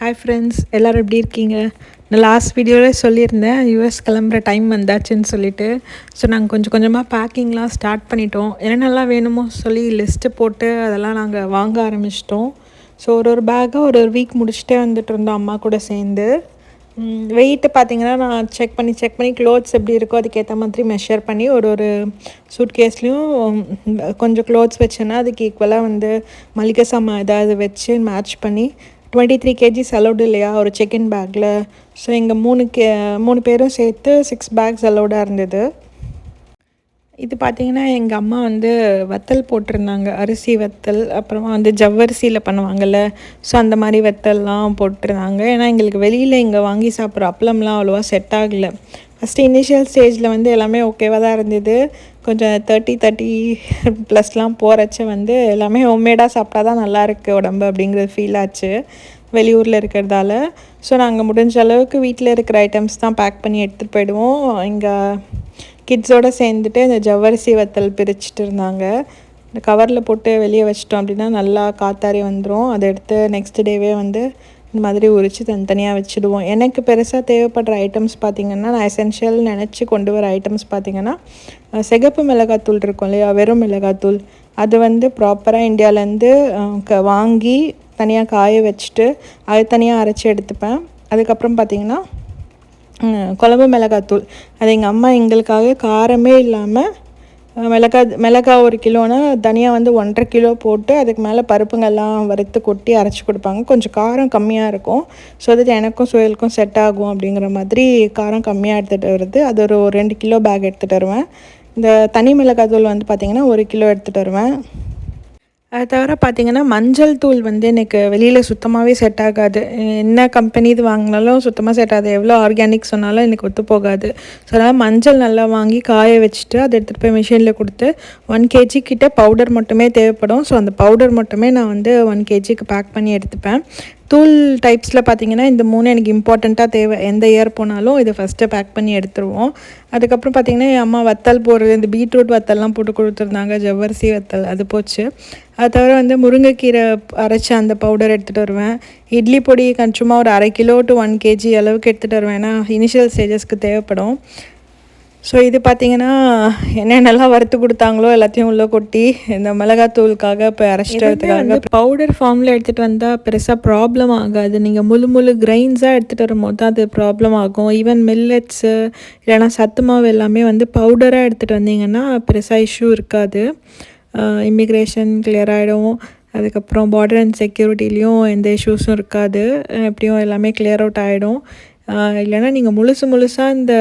Hi friends எல்லோரும் எப்படி இருக்கீங்க? நான் லாஸ்ட் வீடியோவில் சொல்லியிருந்தேன் யூஎஸ் கிளம்புற டைம் வந்தாச்சுன்னு சொல்லிட்டு. ஸோ நாங்கள் கொஞ்சம் கொஞ்சமாக பேக்கிங்லாம் ஸ்டார்ட் பண்ணிட்டோம். என்னென்னலாம் வேணுமோ சொல்லி லிஸ்ட்டு போட்டு அதெல்லாம் நாங்கள் வாங்க ஆரம்பிச்சிட்டோம். ஸோ ஒரு ஒரு பேக்கை ஒரு ஒரு வீக் முடிச்சுட்டே வந்துட்டு இருந்தோம் அம்மா கூட சேர்ந்து. வெயிட்டு பார்த்தீங்கன்னா நான் செக் பண்ணி செக் பண்ணி க்ளோத்ஸ் எப்படி இருக்கோ அதுக்கேற்ற மாதிரி மெஷர் பண்ணி ஒரு ஒரு சூட் கேஸ்லேயும் கொஞ்சம் க்ளோத்ஸ் வச்சேன்னா அதுக்கு ஈக்குவலாக வந்து மளிகை சாமான் ஏதாவது வச்சு மேட்ச் பண்ணி டுவெண்ட்டி த்ரீ கேஜிஸ் அலௌடு இல்லையா? ஒரு செகண்ட் பேக்கில் ஸோ எங்கள் மூணு கே மூணு பேரும் சேர்த்து சிக்ஸ் பேக்ஸ் அலௌடாக இருந்தது. இது பார்த்திங்கன்னா எங்கள் அம்மா வந்து வத்தல் போட்டிருந்தாங்க. அரிசி வத்தல் அப்புறமா வந்து ஜவ்வரிசியில் பண்ணுவாங்கள்ல ஸோ அந்த மாதிரி வத்தல்லாம் போட்டிருந்தாங்க. ஏன்னா எங்களுக்கு வெளியில் இங்கே வாங்கி சாப்பிட்ற அப்பளம்லாம் அவ்வளோவா செட் ஆகலை. ஃபஸ்ட்டு இனிஷியல் ஸ்டேஜில் வந்து எல்லாமே ஓகேவாக தான் இருந்தது. கொஞ்சம் தேர்ட்டி தேர்ட்டி ப்ளஸ்லாம் போகிறச்ச வந்து எல்லாமே ஹோம்மேடாக சாப்பிட்டா தான் நல்லாயிருக்கு உடம்பு அப்படிங்கிறது ஃபீல் ஆச்சு. வெளியூரில் இருக்கிறதால. ஸோ நாங்கள் முடிஞ்ச அளவுக்கு வீட்டில் இருக்கிற ஐட்டம்ஸ் தான் பேக் பண்ணி எடுத்துகிட்டு போயிடுவோம். இங்கே கிட்ஸோடு சேர்ந்துட்டு இந்த ஜவ்வரிசி வத்தல் பிரிச்சுட்டு இருந்தாங்க. இந்த கவரில் போட்டு வெளியே வச்சிட்டோம் அப்படின்னா நல்லா காத்தாரி வந்துடும் அதை எடுத்து நெக்ஸ்ட் டேவே வந்து இந்த மாதிரி உரித்து தனித்தனியாக வச்சுடுவோம். எனக்கு பெருசாக தேவைப்படுற ஐட்டம்ஸ் பார்த்திங்கன்னா நான் எசென்ஷியல் நினச்சி கொண்டு வர ஐட்டம்ஸ் பார்த்திங்கன்னா சிகப்பு மிளகாத்தூள் இருக்கும் இல்லையா? வெறும் மிளகாத்தூள். அது வந்து ப்ராப்பராக இந்தியாவிலேருந்து க வாங்கி தனியாக காய வச்சுட்டு அது தனியாக அரைச்சி எடுத்துப்பேன். அதுக்கப்புறம் பார்த்திங்கன்னா குழம்பு மிளகாத்தூள். அது எங்கள் அம்மா எங்களுக்காக காரமே இல்லாமல் மிளகா மிளகா ஒரு கிலோனா தனியாக வந்து ஒன்றரை கிலோ போட்டு அதுக்கு மேலே பருப்புங்கள்லாம் வறுத்து கொட்டி அரைச்சி கொடுப்பாங்க. கொஞ்சம் காரம் கம்மியாக இருக்கும். ஸோ அது எனக்கும் சுயலுக்கும் செட் ஆகும் அப்படிங்கிற மாதிரி காரம் கம்மியாக எடுத்துகிட்டு வருது அது ஒரு ரெண்டு கிலோ பேக் எடுத்துகிட்டு வருவேன். இந்த தனி மிளகாத்தூள் வந்து பார்த்திங்கன்னா ஒரு கிலோ எடுத்துகிட்டு வருவேன். அது தவிர பார்த்திங்கன்னா மஞ்சள் தூள் வந்து எனக்கு வெளியில் சுத்தமாகவே செட் ஆகாது. என்ன கம்பெனி இது வாங்கினாலும் சுத்தமாக செட் ஆகாது. எவ்வளோ ஆர்கானிக் சொன்னாலும் எனக்கு ஒத்து போகாது. ஸோ அதனால் மஞ்சள் நல்லா வாங்கி காய வச்சுட்டு அதை எடுத்துகிட்டு போய் மிஷினில் கொடுத்து ஒன் கேஜி கிட்டே பவுடர் மட்டுமே தேவைப்படும். ஸோ அந்த பவுடர் மட்டுமே நான் வந்து ஒன் கேஜிக்கு பேக் பண்ணி எடுத்துப்பேன். தூள் டைப்ஸில் பார்த்தீங்கன்னா இந்த மூணு எனக்கு இம்பார்ட்டண்ட்டாக தேவை. எந்த இயர் போனாலும் இதை ஃபஸ்ட்டு பேக் பண்ணி எடுத்துருவோம். அதுக்கப்புறம் பார்த்திங்கன்னா என் அம்மா வத்தல் போடுறது இந்த பீட்ரூட் வத்தல்லாம் போட்டு கொடுத்துருந்தாங்க ஜவ்வரிசி வத்தல் அது போச்சு. அது தவிர வந்து முருங்கைக்கீரை அரைச்சி அந்த பவுடர் எடுத்துகிட்டு வருவேன். இட்லி பொடி சும்மா ஒரு அரை கிலோ டு ஒன் கேஜி அளவுக்கு எடுத்துகிட்டு வருவேன். ஏன்னா இனிஷியல் ஸ்டேஜஸ்க்கு தேவைப்படும். ஸோ இது பார்த்திங்கன்னா என்னென்னலாம் வறுத்து கொடுத்தாங்களோ எல்லாத்தையும் உள்ளே கொட்டி இந்த மிளகாத்தூளுக்காக இப்போ அரைச்சிட்டு பவுடர் ஃபார்மில் எடுத்துகிட்டு வந்தால் பெருசாக ப்ராப்ளம் ஆகாது. நீங்கள் முழு முழு கிரைன்ஸாக எடுத்துகிட்டு வரும்போது தான் அது ப்ராப்ளம் ஆகும். ஈவன் மில்லட்ஸு இல்லைனா சத்து மாவு எல்லாமே வந்து பவுடராக எடுத்துகிட்டு வந்தீங்கன்னா பெருசாக இஷ்யூ இருக்காது. இமிக்ரேஷன் கிளியர் ஆகிடும் அதுக்கப்புறம் பார்டர் அண்ட் செக்யூரிட்டிலையும் எந்த இஷ்யூஸும் இருக்காது. எப்படியும் எல்லாமே கிளியர் அவுட் ஆகிடும் இல்லைனா நீங்கள் முழுசு முழுசாக இந்த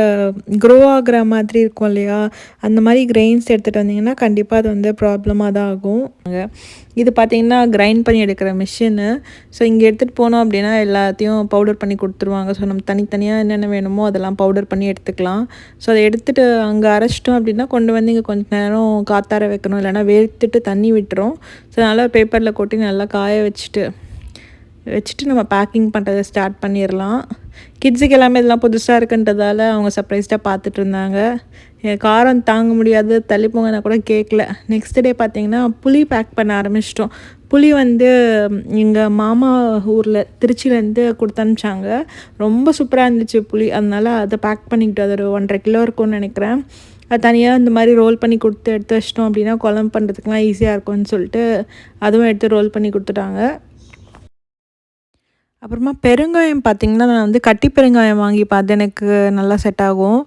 க்ரோ ஆகிற மாதிரி இருக்கும் இல்லையா? அந்த மாதிரி கிரெயின்ஸ் எடுத்துகிட்டு வந்தீங்கன்னா கண்டிப்பாக அது வந்து ப்ராப்ளமாக தான் ஆகும். இது பார்த்திங்கன்னா கிரைண்ட் பண்ணி எடுக்கிற மிஷினு ஸோ இங்கே எடுத்துகிட்டு போனோம் அப்படின்னா எல்லாத்தையும் பவுடர் பண்ணி கொடுத்துருவாங்க. ஸோ நம்ம தனித்தனியாக என்னென்ன வேணுமோ அதெல்லாம் பவுடர் பண்ணி எடுத்துக்கலாம். ஸோ அதை எடுத்துகிட்டு அங்கே அரைச்சிட்டோம் அப்படின்னா கொண்டு வந்து இங்கே கொஞ்சம் நேரம் காத்தார வைக்கணும். இல்லைனா வேர்த்துட்டு தண்ணி விட்டுரும். ஸோ நல்லா பேப்பரில் கொட்டி நல்லா காய வச்சுட்டு வச்சுட்டு நம்ம பேக்கிங் பண்ணுறதை ஸ்டார்ட் பண்ணிடலாம் கிட்ஸுக்கு எல்லாமே இதெல்லாம் புதுசாக இருக்குன்றதால அவங்க சர்ப்ரைஸ்டாக பார்த்துட்டு இருந்தாங்க. காரம் தாங்க முடியாது தள்ளிப்போங்கன்னா கூட கேட்கல நெக்ஸ்ட் டே பார்த்திங்கன்னா புளி பேக் பண்ண ஆரம்பிச்சிட்டோம். புளி வந்து எங்கள் மாமா ஊரில் திருச்சியிலேருந்து கொடுத்து அனுப்பிச்சாங்க. ரொம்ப சூப்பராக இருந்துச்சு புளி. அதனால் அதை பேக் பண்ணிக்கிட்டு அது ஒரு ஒன்றரை கிலோ இருக்கும்னு நினைக்கிறேன். அது தனியாக இந்த மாதிரி ரோல் பண்ணி கொடுத்து எடுத்து வச்சிட்டோம் அப்படின்னா குழம்பு பண்ணுறதுக்குலாம் ஈஸியாக இருக்கும்னு சொல்லிட்டு அதுவும் எடுத்து ரோல் பண்ணி கொடுத்துட்டாங்க. அப்புறமா பெருங்காயம் பார்த்திங்கன்னா நான் வந்து கட்டி பெருங்காயம் வாங்கி பார்த்து எனக்கு நல்லா செட் ஆகும்.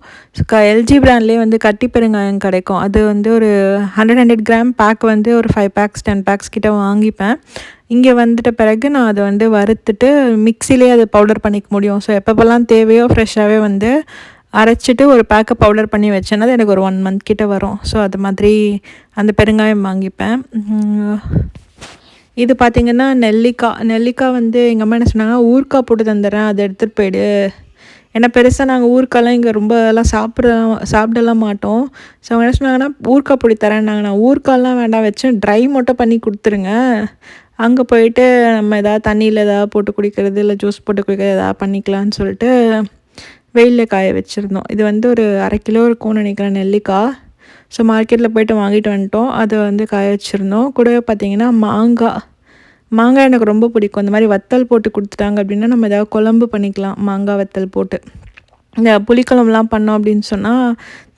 க எல்ஜி பிராண்ட்லேயே வந்து கட்டி பெருங்காயம் கிடைக்கும். அது வந்து ஒரு ஹண்ட்ரட் ஹண்ட்ரட் கிராம் பேக் வந்து ஒரு ஃபைவ் பேக்ஸ் டென் பேக்ஸ் கிட்ட வாங்கிப்பேன். இங்கே வந்துட்ட பிறகு நான் அதை வந்து வறுத்துட்டு மிக்சிலே அதை பவுடர் பண்ணிக்க முடியும். ஸோ எப்போப்பெல்லாம் தேவையோ ஃப்ரெஷ்ஷாகவே வந்து அரைச்சிட்டு ஒரு பேக்கை பவுடர் பண்ணி வச்சேன்னா அது எனக்கு ஒரு ஒன் மந்த் கிட்டே வரும். ஸோ அது மாதிரி அந்த பெருங்காயம் வாங்கிப்பேன். இது பார்த்திங்கன்னா நெல்லிக்காய் நெல்லிக்காய் வந்து எங்கள் அம்மா என்ன சொன்னாங்கன்னா ஊறுக்காய் போட்டு தந்துடுறேன் அதை எடுத்துகிட்டு போயிடு. ஏன்னா பெருசாக நாங்கள் ஊறுக்காய்லாம் இங்கே ரொம்ப எல்லாம் சாப்பிடலாம் சாப்பிடலாம் மாட்டோம். ஸோ அவங்க என்ன சொன்னாங்கன்னா ஊறுக்காய் பொடி தரேன்னாங்க. நான் ஊறுக்காய்லாம் வேண்டாம் வச்சு ட்ரை மட்டும் பண்ணி கொடுத்துருங்க. அங்கே போயிட்டு நம்ம எதாவது தண்ணியில் எதாவது போட்டு குடிக்கிறது இல்லை ஜூஸ் போட்டு குடிக்கிறது எதாவது பண்ணிக்கலான்னு சொல்லிட்டு வெயிலில் காய வச்சுருந்தோம். இது வந்து ஒரு அரை கிலோ இருக்கும்னு நினைக்கிறேன் நெல்லிக்காய் ஸோ மார்க்கெட்டில் போய்ட்டு வாங்கிட்டு வந்துட்டோம். அதை வந்து காய வச்சுருந்தோம். கூடவே பார்த்திங்கன்னா மாங்காய். மாங்காய் எனக்கு ரொம்ப பிடிக்கும். அந்த மாதிரி வத்தல் போட்டு கொடுத்துட்டாங்க அப்படின்னா நம்ம ஏதாவது குழம்பு பண்ணிக்கலாம். மாங்காய் வத்தல் போட்டு. இந்த புளிக்குழம்புலாம் பண்ணோம் அப்படின்னு சொன்னால்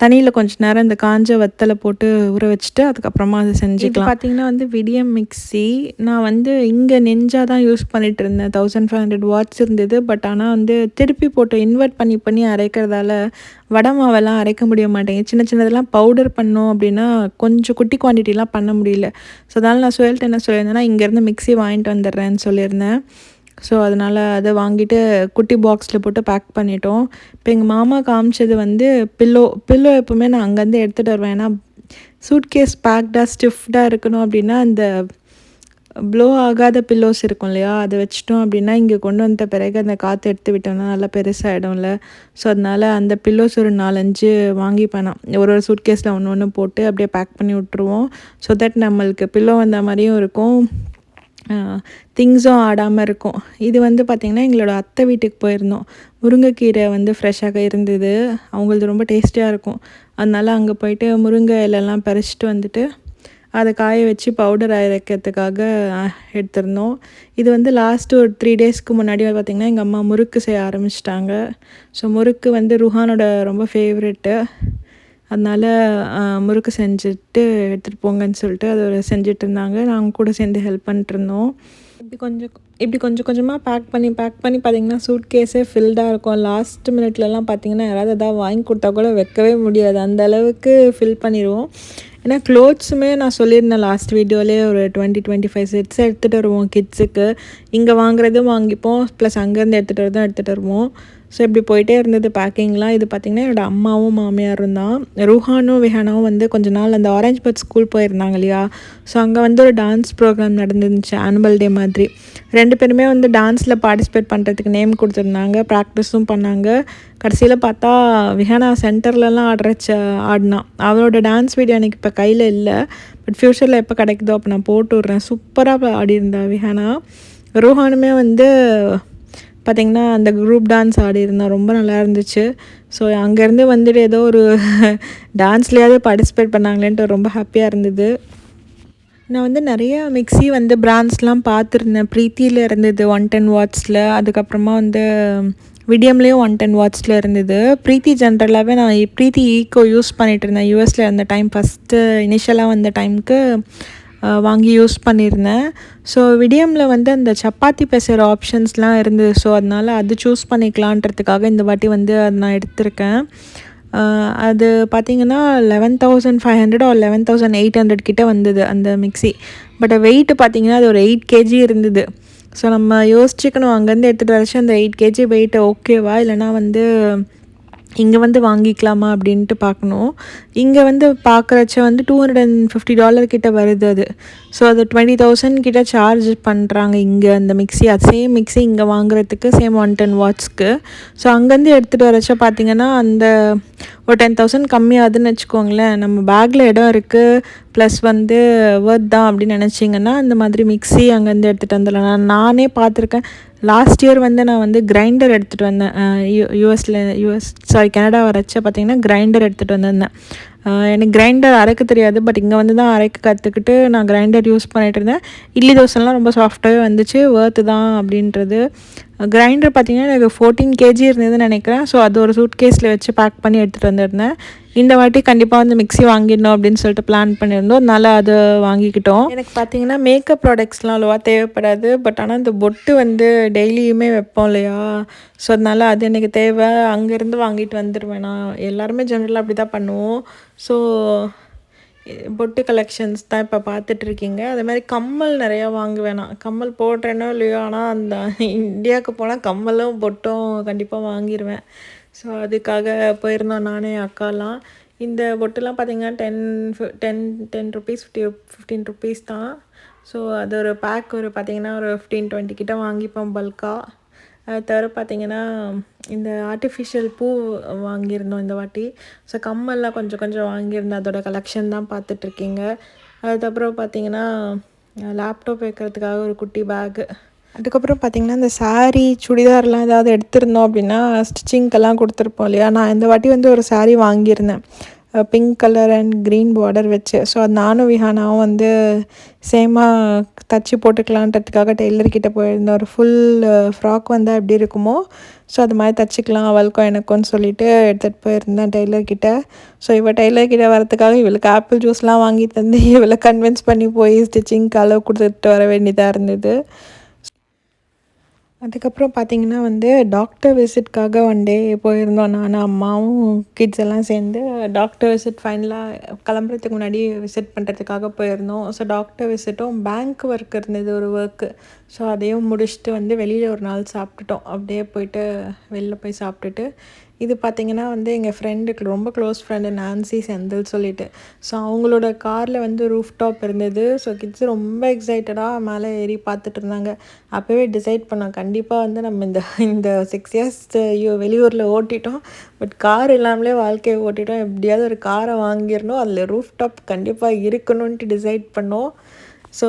தண்ணியில் கொஞ்ச நேரம் இந்த காஞ்ச வத்தலை போட்டு ஊற வச்சுட்டு அதுக்கப்புறமா அதை செஞ்சுக்கலாம். பார்த்தீங்கன்னா வந்து விடியம் மிக்ஸி. நான் வந்து இங்கே நெஞ்சாக தான் யூஸ் பண்ணிட்டு இருந்தேன். தௌசண்ட் ஃபைவ் ஹண்ட்ரட் வாட்ஸ் இருந்தது. பட் ஆனால் வந்து திருப்பி போட்டு இன்வெர்ட் பண்ணி பண்ணி அரைக்கிறதால வடை மாவெல்லாம் அரைக்க முடிய மாட்டேங்குது. சின்ன சின்னதெல்லாம் பவுடர் பண்ணோம் அப்படின்னா கொஞ்சம் குட்டி குவான்டிட்டிலாம் பண்ண முடியல. ஸோ அதனால் நான் சுயல்ட்டு என்ன சொல்லியிருந்தேன்னா இங்கேருந்து மிக்ஸி வாங்கிட்டு வந்துடுறேன்னு சொல்லியிருந்தேன். ஸோ அதனால் அதை வாங்கிட்டு குட்டி பாக்ஸில் போட்டு பேக் பண்ணிட்டோம். இப்போ எங்கள் மாமா காமிச்சது வந்து பில்லோ பில்லோ எப்போவுமே நான் அங்கேருந்து எடுத்துகிட்டு வருவேன். ஏன்னா சூட்கேஸ் பேக்டாக ஸ்டிஃப்டாக இருக்கணும் அப்படின்னா அந்த ப்ளோ ஆகாத பில்லோஸ் இருக்கும் இல்லையா? அதை வச்சிட்டோம் அப்படின்னா இங்கே கொண்டு வந்த பிறகு அந்த காற்று எடுத்து விட்டோம்னா நல்லா பெருசாகிடும்ல ஸோ அதனால் அந்த பில்லோஸ் ஒரு நாலஞ்சு வாங்கி பண்ணோம் ஒரு ஒரு சூட்கேஸில் ஒன்று ஒன்று போட்டு அப்படியே பேக் பண்ணி விட்ருவோம் ஸோ தட் நம்மளுக்கு பில்லோ வந்த மாதிரியும் இருக்கும். திங்ஸும் ஆடாமல் இருக்கும். இது வந்து பார்த்திங்கன்னா எங்களோட அத்தை வீட்டுக்கு போயிருந்தோம். முருங்கைக்கீரை வந்து ஃப்ரெஷ்ஷாக இருந்தது. அவங்களது ரொம்ப டேஸ்டியாக இருக்கும். அதனால் அங்கே போயிட்டு முருங்கை இலெல்லாம் பறிச்சிட்டு வந்துட்டு அதை காய வச்சு பவுடர் அரைக்கிறதுக்காக எடுத்திருந்தோம். இது வந்து லாஸ்ட்டு ஒரு த்ரீ டேஸ்க்கு முன்னாடி பார்த்திங்கன்னா எங்கள் அம்மா முறுக்கு செய்ய ஆரம்பிச்சிட்டாங்க. ஸோ முறுக்கு வந்து ருஹானோட ரொம்ப ஃபேவரெட்டு அதனால் முறுக்கு செஞ்சுட்டு எடுத்துகிட்டு போங்கன்னு சொல்லிட்டு அதை செஞ்சுட்டு இருந்தாங்க. நாங்கள் கூட சேர்ந்து ஹெல்ப் பண்ணிட்டு இருந்தோம். இப்படி கொஞ்சம் இப்படி கொஞ்சம் கொஞ்சமாக பேக் பண்ணி பேக் பண்ணி பார்த்திங்கன்னா சூட் கேஸே ஃபில்டாக இருக்கும். லாஸ்ட் மினிட்லலாம் பார்த்திங்கன்னா யாராவது எதாவது வாங்கி கொடுத்தா கூட வைக்கவே முடியாது. அந்த அளவுக்கு ஃபில் பண்ணிடுவோம் ஏன்னா க்ளோத்ஸுமே நான் சொல்லியிருந்தேன் லாஸ்ட் வீடியோலேயே ஒரு டுவெண்ட்டி டுவெண்ட்டி ஃபைவ் செட்ஸ் எடுத்துகிட்டு வருவோம் கிட்ஸுக்கு இங்கே வாங்குறதும் வாங்கிப்போம். ப்ளஸ் அங்கேருந்து எடுத்துகிட்டு வரதும் எடுத்துகிட்டு வருவோம். ஸோ இப்படி போயிட்டே இருந்தது பேக்கிங்லாம் இது பார்த்திங்கன்னா என்னோடய அம்மாவும் மாமியாரும் தான். ரூஹானும் விஹானாவும் வந்து கொஞ்ச நாள் அந்த ஆரஞ்ச் பர்ட் ஸ்கூல் போயிருந்தாங்க இல்லையா? ஸோ அங்கே வந்து ஒரு டான்ஸ் ப்ரோக்ராம் நடந்துருந்துச்சு ஆனுவல் டே மாதிரி. ரெண்டு பேருமே வந்து டான்ஸில் பார்ட்டிசிபேட் பண்ணுறதுக்கு நேம் கொடுத்துருந்தாங்க ப்ராக்டிஸும் பண்ணாங்க. கடைசியில் பார்த்தா விஹானா சென்டர்லலாம் ஆடுறச்ச ஆடினா. அவளோட டான்ஸ் வீடியோ எனக்கு இப்போ கையில் இல்லை. பட் ஃப்யூச்சரில் எப்போ கிடைக்குதோ அப்போ நான் போட்டு விட்றேன். சூப்பராக ஆடியிருந்தா விஹானா. ரோஹானுமே வந்து பார்த்திங்கன்னா அந்த குரூப் டான்ஸ் ஆடியிருந்தேன் ரொம்ப நல்லா இருந்துச்சு. ஸோ அங்கேருந்து வந்துட்டு ஏதோ ஒரு டான்ஸ்லேயாவது பார்ட்டிசிபேட் பண்ணாங்களேன்ட்டு ரொம்ப ஹாப்பியாக இருந்தது. நான் வந்து நிறைய மிக்ஸி வந்து பிராண்ட்ஸ்லாம் பார்த்துருந்தேன். ப்ரீத்தியில் இருந்தது ஒன் டென் வாட்ஸில் அதுக்கப்புறமா வந்து விடியம்லேயும் ஒன் டென் வாட்ஸில் இருந்தது. ப்ரீத்தி ஜென்ரலாகவே நான் ப்ரீத்தி ஈக்கோ யூஸ் பண்ணிகிட்டு இருந்தேன். யூஎஸில் இருந்த டைம் ஃபஸ்ட்டு இனிஷியலாக வந்த டைமுக்கு வாங்கி யூஸ் பண்ணியிருந்தேன். ஸோ விடியமில் வந்து அந்த சப்பாத்தி பேசுகிற ஆப்ஷன்ஸ்லாம் இருந்தது ஸோ அதனால் அது சூஸ் பண்ணிக்கலான்றதுக்காக இந்த வாட்டி வந்து அது நான் எடுத்திருக்கேன். அது பார்த்திங்கன்னா லெவன் தௌசண்ட் ஃபைவ் ஹண்ட்ரட் ஒரு லெவன் தௌசண்ட் எயிட் ஹண்ட்ரட் கிட்டே வந்தது அந்த மிக்சி பட் வெயிட்டு பார்த்திங்கன்னா அது ஒரு எயிட் கேஜி இருந்தது. ஸோ நம்ம யோசிச்சுக்கணும் அங்கேருந்து எடுத்துகிட்டு வரச்சு அந்த எயிட் கேஜி வெயிட்டு ஓகேவா? இல்லைனா வந்து இங்கே வந்து வாங்கிக்கலாமா அப்படின்ட்டு பார்க்கணும். இங்கே வந்து பார்க்குறச்ச வந்து two hundred and fifty dollar கிட்ட வருது அது. ஸோ அது டுவெண்ட்டி தௌசண்ட் கிட்ட சார்ஜ் பண்ணுறாங்க இங்கே அந்த மிக்ஸி அது சேம் மிக்ஸி இங்கே வாங்குறதுக்கு சேம் ஒன் டென் வாட்ஸ்க்கு ஸோ அங்கேருந்து எடுத்துகிட்டு வரச்ச பார்த்தீங்கன்னா அந்த ஒரு டென் தௌசண்ட் கம்மியாகுதுன்னு வச்சுக்கோங்களேன். நம்ம பேக்கில் இடம் இருக்குது ப்ளஸ் வந்து ஒர்த் தான் அப்படின்னு நினச்சிங்கன்னா அந்த மாதிரி மிக்ஸி அங்கேருந்து எடுத்துகிட்டு வந்துடலாம். நான் நானே பார்த்துருக்கேன். லாஸ்ட் இயர் வந்து நான் வந்து கிரைண்டர் எடுத்துகிட்டு வந்தேன். யூ யூஎஸில் யூஎஸ் சாரி கனடா வரச்ச பார்த்தீங்கன்னா கிரைண்டர் எடுத்துகிட்டு வந்திருந்தேன். எனக்கு கிரைண்டர் அரைக்க தெரியாது பட் இங்கே வந்து தான் அரைக்க கற்றுக்கிட்டு நான் கிரைண்டர் யூஸ் பண்ணிகிட்டு இருந்தேன். இட்லி தோசைலாம் ரொம்ப சாஃப்டாகவே வந்துச்சு ஒர்த்து தான் அப்படின்றது. கிரைண்டர் பார்த்திங்கன்னா எனக்கு ஃபோர்டீன் கேஜி இருந்ததுன்னு நினைக்கிறேன். ஸோ அது ஒரு சூட் கேஸில் வச்சு பேக் பண்ணி எடுத்துகிட்டு வந்திருந்தேன். இந்த வாட்டி கண்டிப்பாக வந்து மிக்சி வாங்கிடணும் அப்படின்னு சொல்லிட்டு பிளான் பண்ணியிருந்தோம். அதனால் அதை வாங்கிக்கிட்டோம். எனக்கு பார்த்தீங்கன்னா மேக்கப் ப்ராடக்ட்ஸ்லாம் அவ்வளோவா தேவைப்படாது. பட் ஆனால் இந்த பொட்டு வந்து டெய்லியுமே வைப்போம் இல்லையா? ஸோ அதனால் அது எனக்கு தேவை. அங்கேருந்து வாங்கிட்டு வந்துடுவேன் நான் எல்லாருமே ஜென்ரலாக அப்படி தான் பண்ணுவோம். ஸோ பொட்டு கலெக்ஷன்ஸ் தான் இப்போ பார்த்துட்ருக்கீங்க. அதே மாதிரி கம்மல் நிறையா வாங்குவேன் நான். கம்மல் போடுறேனோ இல்லையோ ஆனால் அந்த இந்தியாவுக்கு போனால் கம்மலும் பொட்டும் கண்டிப்பாக வாங்கிடுவேன் ஸோ அதுக்காக போயிருந்தோம் நானே அக்காலாம். இந்த பொட்டுலாம் பார்த்திங்கன்னா ten ten ten rupees fifty fifteen rupees தான். ஸோ அது ஒரு பேக் ஒரு பார்த்திங்கன்னா ஒரு ஃபிஃப்டீன் டுவெண்ட்டி கிட்ட வாங்கிப்போம் பல்காக தவிர பார்த்திங்கன்னா இந்த ஆர்டிஃபிஷியல் பூ வாங்கியிருந்தோம் இந்த வாட்டி. ஸோ கம்மல்லாம் கொஞ்சம் கொஞ்சம் வாங்கியிருந்தேன். அதோட கலெக்ஷன் தான் பார்த்துட்ருக்கீங்க. அதுக்கப்புறம் பார்த்திங்கன்னா லேப்டாப் வைக்கிறதுக்காக ஒரு குட்டி பேகு அதுக்கப்புறம் பார்த்திங்கன்னா இந்த சாரீ சுடிதார்லாம் ஏதாவது எடுத்திருந்தோம் அப்படின்னா ஸ்டிச்சிங்க்கெல்லாம் கொடுத்துருப்போம் இல்லையா? நான் இந்த வாட்டி வந்து ஒரு சாரீ வாங்கியிருந்தேன். Pink colour and green border வச்சு. ஸோ அது நானும் விஹானாவும் வந்து சேமாக தச்சு போட்டுக்கலான்றதுக்காக டெய்லர்கிட்ட போயிருந்தோம். ஒரு ஃபுல் ஃப்ராக் வந்தால் எப்படி இருக்குமோ ஸோ அது மாதிரி தச்சுக்கலாம் அவளுக்கும் எனக்கும்னு சொல்லிட்டு எடுத்துகிட்டு போயிருந்தேன் டெய்லர்கிட்ட ஸோ இவள் டெய்லர்கிட்ட வரதுக்காக இவளுக்கு ஆப்பிள் ஜூஸ்லாம் வாங்கி தந்து இவளை கன்வின்ஸ் பண்ணி போய் ஸ்டிச்சிங்க்கு அளவு கொடுத்துட்டு வர வேண்டியதாக இருந்தது. அதுக்கப்புறம் பார்த்திங்கன்னா வந்து டாக்டர் விசிட்காக ஒன் டே போயிருந்தோம் நானும் அம்மாவும் கிட்ஸ் எல்லாம் சேர்ந்து. டாக்டர் விசிட் ஃபைனலாக கிளம்புறதுக்கு முன்னாடி விசிட் பண்ணுறதுக்காக போயிருந்தோம். ஸோ டாக்டர் விசிட்டும் பேங்க் ஒர்க் இருந்தது ஒரு ஒர்க்கு ஸோ அதையும் முடிச்சுட்டு வந்து வெளியில் ஒரு நாள் சாப்பிட்டுட்டோம். அப்படியே போயிட்டு வெளில போய் சாப்பிட்டுட்டு இது பார்த்திங்கன்னா வந்து எங்கள் ஃப்ரெண்டுக்கு ரொம்ப க்ளோஸ் ஃப்ரெண்டு நான்சி செந்தில் சொல்லிட்டு. ஸோ அவங்களோட காரில் வந்து ரூஃப் டாப் இருந்தது. ஸோ கிட்ஸ் ரொம்ப எக்ஸைட்டடாக மேலே ஏறி பார்த்துட்டு இருந்தாங்க. அப்போவே டிசைட் பண்ணோம். கண்டிப்பாக வந்து நம்ம இந்த இந்த சிக்ஸ் இயர்ஸ் வெளியூரில் ஓட்டிட்டோம். பட் கார் இல்லாமலே வாழ்க்கையை ஓட்டிட்டோம். எப்படியாவது ஒரு காரை வாங்கிடணும். அதில் ரூஃப் டாப் கண்டிப்பாக இருக்கணும்ன்ட்டு டிசைட் பண்ணோம். ஸோ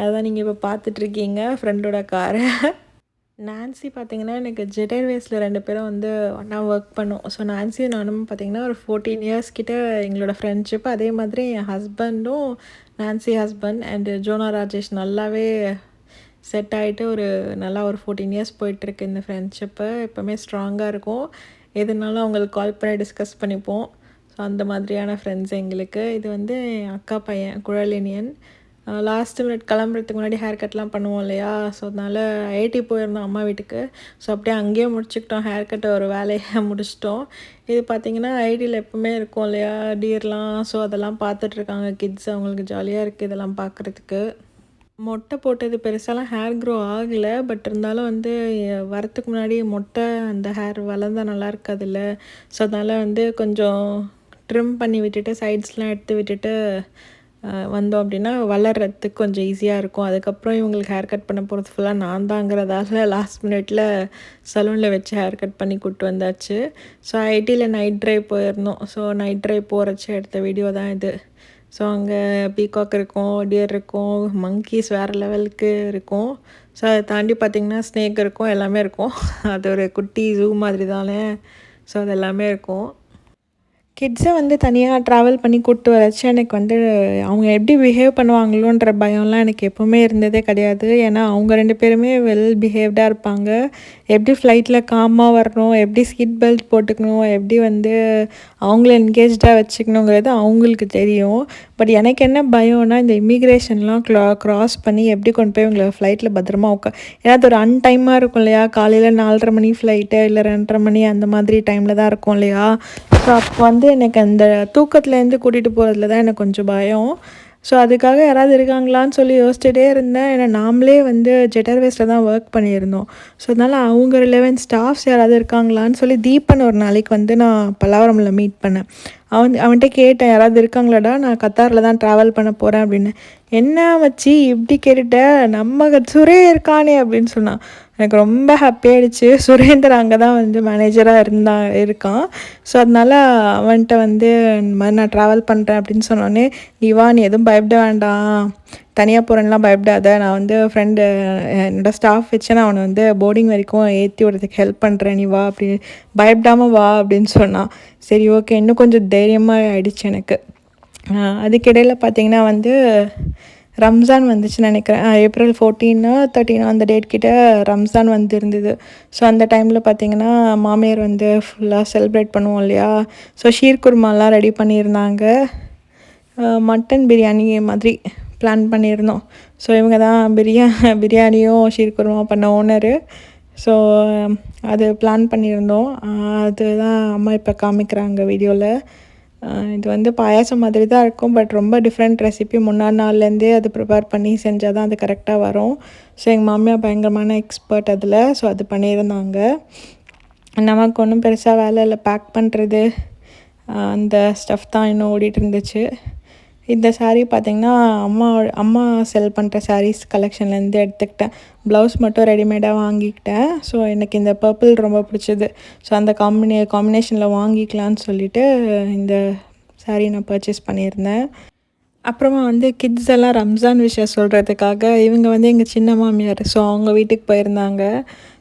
அதுதான் நீங்கள் இப்போ பார்த்துட்ருக்கீங்க ஃப்ரெண்டோட காரை நான்சி பார்த்தீங்கன்னா எனக்கு ஜெட் ஏர்வேஸில் ரெண்டு பேரும் வந்து ஒன்றா ஒர்க் பண்ணோம். ஸோ நான்சியும் நானும் பார்த்தீங்கன்னா ஒரு ஃபோர்டீன் இயர்ஸ் கிட்ட எங்களோட ஃப்ரெண்ட்ஷிப் அதே மாதிரி என் ஹஸ்பண்டும் Nancy husband and Jona Rajesh நல்லாவே செட் ஆகிட்டு ஒரு நல்லா ஒரு ஃபோர்டீன் இயர்ஸ் போயிட்டுருக்கு இந்த ஃப்ரெண்ட்ஷிப்பு எப்போவுமே ஸ்ட்ராங்காக இருக்கும். எதுனாலும் அவங்களுக்கு கால் பண்ணி டிஸ்கஸ் பண்ணிப்போம். ஸோ அந்த மாதிரியான ஃப்ரெண்ட்ஸ் எங்களுக்கு. இது வந்து என் அக்கா பையன் குழலினியன். லாஸ்ட்டு மினிட் கிளம்புறதுக்கு முன்னாடி ஹேர் கட்லாம் பண்ணுவோம் இல்லையா? ஸோ அதனால் ஐடி போயிருந்தோம் அம்மா வீட்டுக்கு. ஸோ அப்படியே அங்கேயே முடிச்சுக்கிட்டோம். ஹேர் கட்டை ஒரு வேலையை முடிச்சிட்டோம். இது பார்த்திங்கன்னா ஐடியில் எப்பவுமே இருக்கும் இல்லையா? டீர்லாம் ஸோ அதெல்லாம் பார்த்துட்ருக்காங்க கிட்ஸ் அவங்களுக்கு ஜாலியாக இருக்குது இதெல்லாம் பார்க்குறதுக்கு. மொட்டை போட்டது பெருசாலாம் ஹேர் க்ரோ ஆகலை. பட் இருந்தாலும் வந்து வரத்துக்கு முன்னாடி மொட்டை அந்த ஹேர் வளர்ந்தால் நல்லா இருக்காதுல்ல? ஸோ அதனால் வந்து கொஞ்சம் ட்ரிம் பண்ணி விட்டுட்டு சைட்ஸ்லாம் எடுத்து விட்டுட்டு வந்தோம் அப்படின்னா வளர்கிறதுக்கு கொஞ்சம் ஈஸியாக இருக்கும். அதுக்கப்புறம் இவங்களுக்கு ஹேர் கட் பண்ண போகிறது ஃபுல்லாக நான் தாங்கிறதால லாஸ்ட் மினிட்ல சலூனில் வச்சு ஹேர் கட் பண்ணி கூப்பிட்டு வந்தாச்சு. ஸோ ஐடியில் நைட் ட்ரைவ் போயிருந்தோம். ஸோ நைட் ட்ரைவ் போகிறச்சு எடுத்த வீடியோ தான் இது. ஸோ அங்கே பீகாக் இருக்கும் டியர் இருக்கும் மங்கீஸ் வேறு லெவலுக்கு இருக்கும். ஸோ அதை தாண்டி பார்த்திங்கன்னா ஸ்னேக் இருக்கும் எல்லாமே இருக்கும். அது ஒரு குட்டி ஜூ மாதிரி தானே. ஸோ அது எல்லாமே இருக்கும். கிட்ஸை வந்து தனியாக ட்ராவல் பண்ணி கூப்பிட்டு வரச்சு எனக்கு வந்து அவங்க எப்படி பிஹேவ் பண்ணுவாங்களோன்ற பயம்லாம் எனக்கு எப்போவுமே இருந்ததே கிடையாது. ஏன்னா அவங்க ரெண்டு பேருமே வெல் பிஹேவ்டாக இருப்பாங்க. எப்படி ஃப்ளைட்டில் காமாக வரணும் எப்படி சீட் பெல்ட் போட்டுக்கணும் எப்படி வந்து அவங்கள என்கேஜாக வச்சுக்கணுங்கிறது அவங்களுக்கு தெரியும். பட் எனக்கு என்ன பயம்னா இந்த இமிக்ரேஷன்லாம் க்ளா க்ராஸ் பண்ணி எப்படி கொண்டு போய் இவங்களை ஃப்ளைட்டில் பத்திரமா உட்கா ஏன்னா அது ஒரு அன்டைமாக இருக்கும் இல்லையா? காலையில் நாலரை மணி ஃப்ளைட்டு இல்லை ரெண்டரை மணி அந்த மாதிரி டைமில் தான் இருக்கும் இல்லையா? ஸோ அப்போ வந்து எனக்கு அந்த தூக்கத்துலேருந்து கூட்டிகிட்டு போகிறதுல தான் எனக்கு கொஞ்சம் பயம். ஸோ அதுக்காக யாராவது இருக்காங்களான்னு சொல்லி யோசிச்சுட்டே இருந்தேன். ஏன்னா நாமளே வந்து ஜெட்டர்வேஸில் தான் ஒர்க் பண்ணியிருந்தோம். ஸோ அதனால் அவங்க ரிலவென்ட் ஸ்டாஃப்ஸ் யாராவது இருக்காங்களான்னு சொல்லி தீபன் ஒரு நாளைக்கு வந்து நான் பல்லாவரமில் மீட் பண்ணேன். அவன் அவன்கிட்ட கேட்டேன் யாராவது இருக்காங்களாடா? நான் கத்தாரில் தான் ட்ராவல் பண்ண போகிறேன் அப்படின்னு. என்ன வச்சு இப்படி கேட்டுட்ட? நம்ம சுரே இருக்கானே அப்படின்னு சொன்னான். எனக்கு ரொம்ப ஹாப்பியாகிடுச்சு சுரேந்தர் அங்கே தான் வந்து மேனேஜராக இருந்தான் இருக்கான். ஸோ அதனால் அவன்கிட்ட வந்து இந்த மாதிரி நான் ட்ராவல் பண்ணுறேன் அப்படின்னு சொன்னோடனே நீ வா நீ எதுவும் பயப்பட வேண்டாம். தனியாக போகிறேன்லாம் பயப்படாத. நான் வந்து ஃப்ரெண்டு என்னோடய ஸ்டாஃப் வச்சு நான் அவனை வந்து போர்டிங் வரைக்கும் ஏற்றி விடுறதுக்கு ஹெல்ப் பண்ணுறேன் நீ வா அப்படி பயப்படாமல் வா அப்படின்னு சொன்னான். சரி ஓகே இன்னும் கொஞ்சம் தைரியமாக ஆகிடுச்சு எனக்கு. அதுக்கிடையில் பார்த்திங்கன்னா வந்து ரம்ஜான் வந்துச்சுன்னு நினைக்கிறேன். ஏப்ரல் ஃபோர்டீனோ தேர்ட்டீனோ அந்த டேட் கிட்ட ரம்ஜான் வந்து இருந்தது ஸோ அந்த டைமில் பார்த்திங்கன்னா மாமியார் வந்து ஃபுல்லாக செலிப்ரேட் பண்ணுவோம் இல்லையா? ஸோ ஷீர்குர்மாலாம் ரெடி பண்ணியிருந்தாங்க. மட்டன் பிரியாணி மாதிரி பிளான் பண்ணியிருந்தோம். ஸோ இவங்க தான் பிரியா பிரியாணியும் ஷீர் குருமா பண்ண ஓனரு ஸோ அது பிளான் பண்ணியிருந்தோம். அதுதான் அம்மா இப்போ காமிக்கிறாங்க வீடியோவில் இது வந்து பாயாசம் மாதிரி தான் இருக்கும் பட் ரொம்ப டிஃப்ரெண்ட் ரெசிபி முன்னாடி நாள்லேருந்தே அது ப்ரிப்பேர் பண்ணி செஞ்சால் தான் அது கரெக்டாக வரும். ஸோ எங்கள் மாமியார் பயங்கரமான எக்ஸ்பர்ட் அதில். ஸோ அது பண்ணியிருந்தாங்க. நமக்கு ஒன்றும் பெருசாக வேலை இல்லை. பேக் பண்ணுறது அந்த ஸ்டஃப் தான் இன்னும் ஓடிட்டு இருந்துச்சு. இந்த சாரீ பார்த்திங்கன்னா அம்மா அம்மா செல் பண்ணுற சாரீஸ் கலெக்ஷன்லேருந்து எடுத்துக்கிட்டேன். ப்ளவுஸ் மட்டும் ரெடிமேடாக வாங்கிக்கிட்டேன். ஸோ எனக்கு இந்த பர்பிள் ரொம்ப பிடிச்சது. ஸோ அந்த காம்பினே காம்பினேஷனில் வாங்கிக்கலான்னு சொல்லிவிட்டு இந்த சாரீ நான் பர்ச்சேஸ் பண்ணியிருந்தேன். அப்புறமா வந்து கிட்ஸ் எல்லாம் ரம்ஜான் விஷயம் சொல்கிறதுக்காக இவங்க வந்து எங்கள் சின்ன மாமியார். ஸோ அவங்க வீட்டுக்கு போயிருந்தாங்க.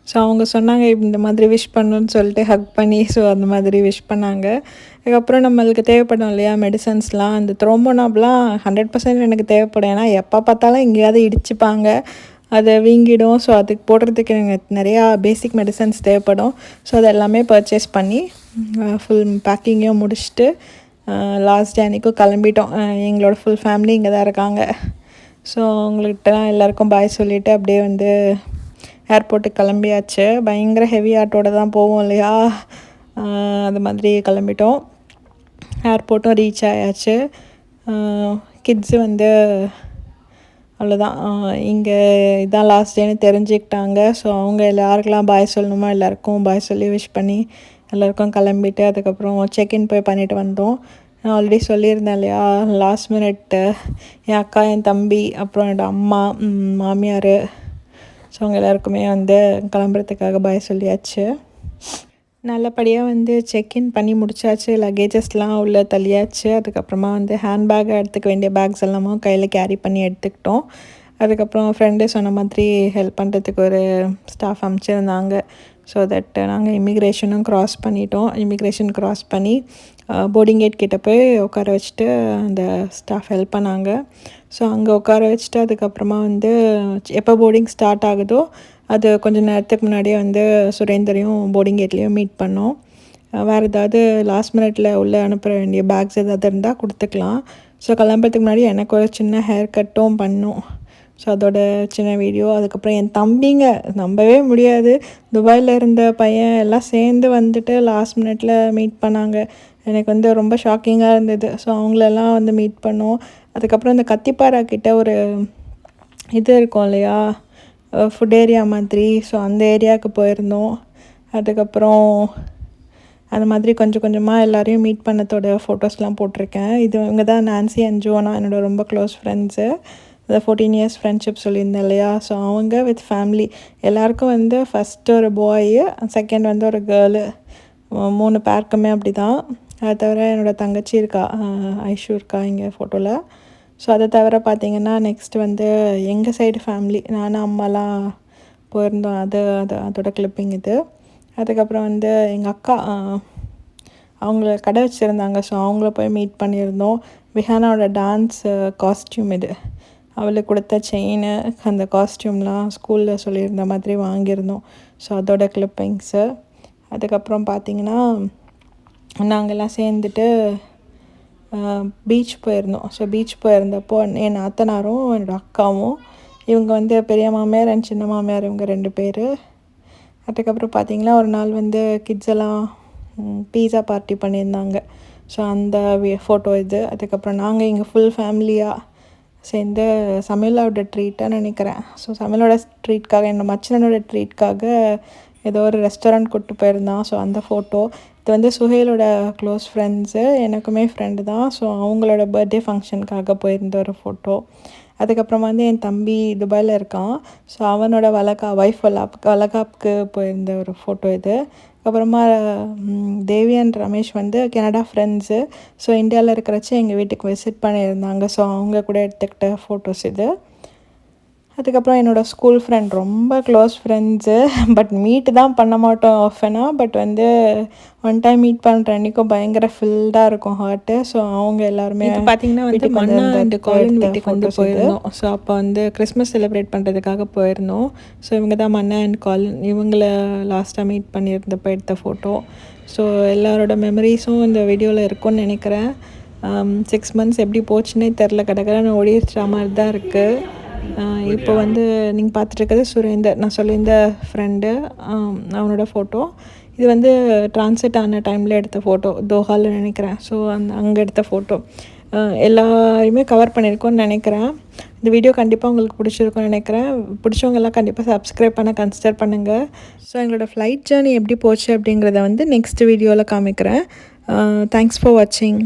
ஸோ அவங்க சொன்னாங்க இந்த மாதிரி விஷ் பண்ணணுன்னு சொல்லிட்டு ஹக் பண்ணி ஸோ அந்த மாதிரி விஷ் பண்ணாங்க. அதுக்கப்புறம் நம்மளுக்கு தேவைப்படும் இல்லையா மெடிசன்ஸ்லாம் அந்த த்ரோமோனாப்லாம் ஹண்ட்ரட் பர்சன்ட் எனக்கு தேவைப்படும். ஏன்னா எப்போ பார்த்தாலும் எங்கேயாவது இடிச்சுப்பாங்க. அதை வீங்கிடும். ஸோ அதுக்கு போடுறதுக்கு எனக்கு நிறையா பேசிக் மெடிசன்ஸ் தேவைப்படும். ஸோ அது எல்லாமே பர்ச்சேஸ் பண்ணி ஃபுல் பேக்கிங்கையும் முடிச்சுட்டு லாஸ்ட் டே அன்றைக்கும் கிளம்பிட்டோம். எங்களோட ஃபுல் ஃபேமிலி இங்கே தான் இருக்காங்க. ஸோ அவங்கள்ட்ட எல்லாருக்கும் பாய் சொல்லிவிட்டு அப்படியே வந்து ஏர்போர்ட்டுக்கு கிளம்பியாச்சு. பயங்கர ஹெவி ஆட்டோட தான் போவோம் இல்லையா? அது மாதிரி கிளம்பிட்டோம். ஏர்போர்ட்டும் ரீச் ஆயாச்சு. கிட்ஸு வந்து அவ்வளோதான் இங்கே இதான் லாஸ்ட் டேன்னு தெரிஞ்சுக்கிட்டாங்க. ஸோ அவங்க எல்லாருக்கெல்லாம் பாய் சொல்லணுமோ? எல்லாருக்கும் பாய் சொல்லி விஷ் பண்ணி எல்லாருக்கும் கிளம்பிட்டு அதுக்கப்புறம் செக்இன் போய் பண்ணிட்டு வந்தோம். நான் ஆல்ரெடி சொல்லியிருந்தேன் இல்லையா? லாஸ்ட் மினிட்டு என் அக்கா என் தம்பி அப்புறம் என்னோடய அம்மா மாமியார் ஸோ அவங்க எல்லாருக்குமே வந்து கிளம்புறதுக்காக பாய் சொல்லியாச்சு. நல்லபடியாக வந்து செக்இன் பண்ணி முடிச்சாச்சு. லக்கேஜஸ்லாம் உள்ளே தள்ளியாச்சு. அதுக்கப்புறமா வந்து ஹேண்ட்பேக்கை எடுத்துக்க வேண்டிய பேக்ஸ் எல்லாமும் கையில் கேரி பண்ணி எடுத்துக்கிட்டோம். அதுக்கப்புறம் ஃப்ரெண்டு சொன்ன மாதிரி ஹெல்ப் பண்ணுறதுக்கு ஒரு ஸ்டாஃப் அனுப்பிச்சிருந்தாங்க ஸோ தட் நாங்கள் இமிக்ரேஷனும் க்ராஸ் பண்ணிட்டோம். இமிக்ரேஷன் க்ராஸ் பண்ணி போர்டிங் கேட் கிட்டே போய் உட்கார வச்சுட்டு அந்த ஸ்டாஃப் ஹெல்ப் பண்ணாங்க. ஸோ அங்கே உட்கார வச்சுட்டு அதுக்கப்புறமா வந்து எப்போ போர்டிங் ஸ்டார்ட் ஆகுதோ அது கொஞ்சம் நேரத்துக்கு முன்னாடியே வந்து சுரேந்தரையும் போர்டிங் கேட்லேயும் மீட் பண்ணோம். வேறு ஏதாவது லாஸ்ட் மினிட்ல உள்ளே அனுப்ப வேண்டிய பேக்ஸ் ஏதாவது இருந்தால் கொடுத்துக்கலாம். ஸோ கிளம்புறதுக்கு முன்னாடி எனக்கு ஒரு சின்ன ஹேர் கட்டும் பண்ணும். ஸோ அதோட சின்ன வீடியோ அதுக்கப்புறம் என் தம்பிங்க நம்பவே முடியாது. துபாயில் இருந்த பையன் எல்லாம் சேர்ந்து வந்துட்டு லாஸ்ட் மினிட்ல மீட் பண்ணாங்க. எனக்கு வந்து ரொம்ப ஷாக்கிங்காக இருந்தது. ஸோ அவங்களெல்லாம் வந்து மீட் பண்ணோம். அதுக்கப்புறம் இந்த கத்திப்பாரா கிட்ட ஒரு இது இருக்கும் இல்லையா? ஃபுட் ஏரியா மாதிரி. ஸோ அந்த ஏரியாவுக்கு போயிருந்தோம். அதுக்கப்புறம் அந்த மாதிரி கொஞ்சம் கொஞ்சமாக எல்லாரையும் மீட் பண்ணத்தோட ஃபோட்டோஸ்லாம் போட்டிருக்கேன். இது இவங்க தான் நான்சி அண்ட் ஜோனா என்னோட ரொம்ப க்ளோஸ் ஃப்ரெண்ட்ஸு இந்த ஃபோர்டீன் இயர்ஸ் ஃப்ரெண்ட்ஷிப் சொல்லியிருந்தேன் இல்லையா? ஸோ அவங்க வித் ஃபேமிலி எல்லாருக்கும் வந்து ஃபஸ்ட்டு ஒரு பாய் செகண்ட் வந்து ஒரு கேர்ளு மூணு பேருக்குமே அப்படி தான் அதை தவிர என்னோடய தங்கச்சி இருக்கா ஐஷு இருக்கா இங்கே ஃபோட்டோவில் ஸோ அதை தவிர பார்த்தீங்கன்னா நெக்ஸ்ட் வந்து எங்கள் சைடு ஃபேமிலி நானும் அம்மாலாம் போயிருந்தோம். அது அது அதோட கிளிப்பிங் இது. அதுக்கப்புறம் வந்து எங்கள் அக்கா அவங்கள கடை வச்சுருந்தாங்க. ஸோ அவங்கள போய் மீட் பண்ணியிருந்தோம். விஹானாவோட டான்ஸ் காஸ்டியூம் இது. அவளுக்கு கொடுத்த செயின் அந்த காஸ்டியூம்லாம் ஸ்கூலில் சொல்லியிருந்த மாதிரி வாங்கியிருந்தோம். ஸோ அதோட கிளிப்பிங்ஸு அதுக்கப்புறம் பார்த்தீங்கன்னா நாங்கள்லாம் சேர்ந்துட்டு பீச் போயிருந்தோம். ஸோ பீச் போயிருந்தப்போ என் நாத்தனாரும் என்னோடய அக்காவும் இவங்க வந்து பெரிய மாமியார் அண்ட் சின்ன மாமியார் இவங்க ரெண்டு பேர். அதுக்கப்புறம் பார்த்திங்கன்னா ஒரு நாள் வந்து கிட்ஸ் எல்லாம் பீஸா பார்ட்டி பண்ணியிருந்தாங்க. ஸோ அந்த ஃபோட்டோ இது. அதுக்கப்புறம் நாங்கள் இங்கே ஃபுல் ஃபேமிலியாக சேர்ந்து சமையலோட ட்ரீட்டாக நினைக்கிறேன். ஸோ சமையலோட ட்ரீட்காக என்னோட மச்சனோட ட்ரீட்காக ஏதோ ஒரு ரெஸ்டாரண்ட் கூப்பிட்டு போயிருந்தான். ஸோ அந்த ஃபோட்டோ இது வந்து சுஹேலோட க்ளோஸ் ஃப்ரெண்ட்ஸு எனக்குமே ஃப்ரெண்டு தான். ஸோ அவங்களோட பர்த்டே ஃபங்க்ஷனுக்காக போயிருந்த ஒரு ஃபோட்டோ அதுக்கப்புறமா வந்து என் தம்பி துபாயில் இருக்கான். ஸோ அவனோட வளக்கா ஒய்ஃப் வளகாப்புக்கு வளகாப்புக்கு போயிருந்த ஒரு ஃபோட்டோ இது. அப்புறமா தேவி அண்ட் ரமேஷ் வந்து கனடா ஃப்ரெண்ட்ஸு ஸோ இந்தியாவில் இருக்கிறச்சு எங்கள் வீட்டுக்கு விசிட் பண்ணியிருந்தாங்க. ஸோ அவங்க கூட எடுத்துக்கிட்ட ஃபோட்டோஸ் இது. அதுக்கப்புறம் என்னோடய ஸ்கூல் ஃப்ரெண்ட் ரொம்ப க்ளோஸ் ஃப்ரெண்ட்ஸு பட் மீட் தான் பண்ண மாட்டோம் ஆஃபனாக பட் வந்து ஒன் டைம் மீட் பண்ணுற அன்றைக்கும் பயங்கர ஃபில்டாக இருக்கும் ஹார்ட்டு ஸோ அவங்க எல்லாருமே பார்த்தீங்கன்னா வந்து மன்னா அண்ட் காலின் வீட்டுக்கு வந்து. போயிருந்தோம். ஸோ அப்போ வந்து கிறிஸ்மஸ் செலிப்ரேட் பண்ணுறதுக்காக போயிருந்தோம். ஸோ இவங்க தான் மன்னா அண்ட் காலின் இவங்கள லாஸ்ட்டாக மீட் பண்ணியிருந்தப்போ எடுத்த ஃபோட்டோ ஸோ எல்லாரோட மெமரிஸும் இந்த வீடியோவில் இருக்கும்னு நினைக்கிறேன். சிக்ஸ் மந்த்ஸ் எப்படி போச்சுன்னே தெரில கடற்கரை ஓடிடுற மாதிரி தான் இருக்குது இப்போ வந்து நீங்கள் பார்த்துட்டு சுரேந்தர். நான் சொல்லியிருந்த ஃப்ரெண்டு அவனோட ஃபோட்டோ இது வந்து ட்ரான்ஸ்லேட் ஆன டைமில் எடுத்த ஃபோட்டோ தோஹாவில் நினைக்கிறேன். ஸோ அந்த அங்கே எடுத்த ஃபோட்டோ எல்லாரையுமே கவர் பண்ணியிருக்கோன்னு நினைக்கிறேன். இந்த வீடியோ கண்டிப்பாக உங்களுக்கு பிடிச்சிருக்கும்னு நினைக்கிறேன். பிடிச்சவங்க எல்லாம் கண்டிப்பாக சப்ஸ்கிரைப் பண்ண கன்சிடர் பண்ணுங்கள் ஸோ எங்களோட ஃப்ளைட் ஜேர்னி எப்படி போச்சு அப்படிங்கிறத வந்து நெக்ஸ்ட் வீடியோவில் காமிக்கிறேன். தேங்க்ஸ் ஃபார் வாட்சிங்